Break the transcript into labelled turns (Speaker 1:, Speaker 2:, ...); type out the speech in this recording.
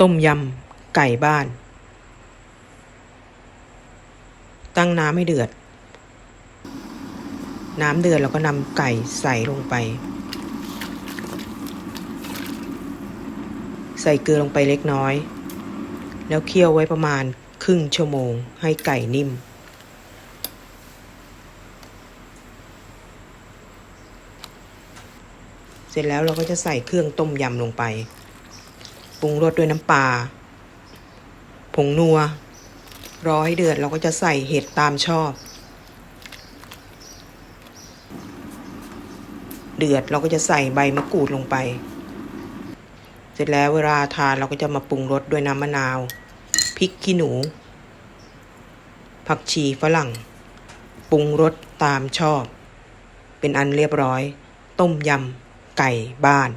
Speaker 1: ต้มยำ ไก่บ้าน ตั้งน้ำให้เดือด น้ำเดือดเราก็นำไก่ใส่ลงไป ใส่เกลือลงไปเล็กน้อย แล้วเคี่ยวไว้ประมาณครึ่งชั่วโมงให้ไก่นิ่ม เสร็จแล้วเราก็จะใส่เครื่องต้มยำลงไป ปรุงรสด้วยน้ำปลาผงนัว รอให้เดือดเราก็จะใส่เห็ดตามชอบ เดือดเราก็จะใส่ใบมะกรูดลงไป เสร็จแล้วเวลาทานเราก็จะมาปรุงรสด้วยน้ำมะนาวพริกขี้หนู ผักชีฝรั่ง ปรุงรสตามชอบ เป็นอันเรียบร้อย ต้มยำไก่บ้าน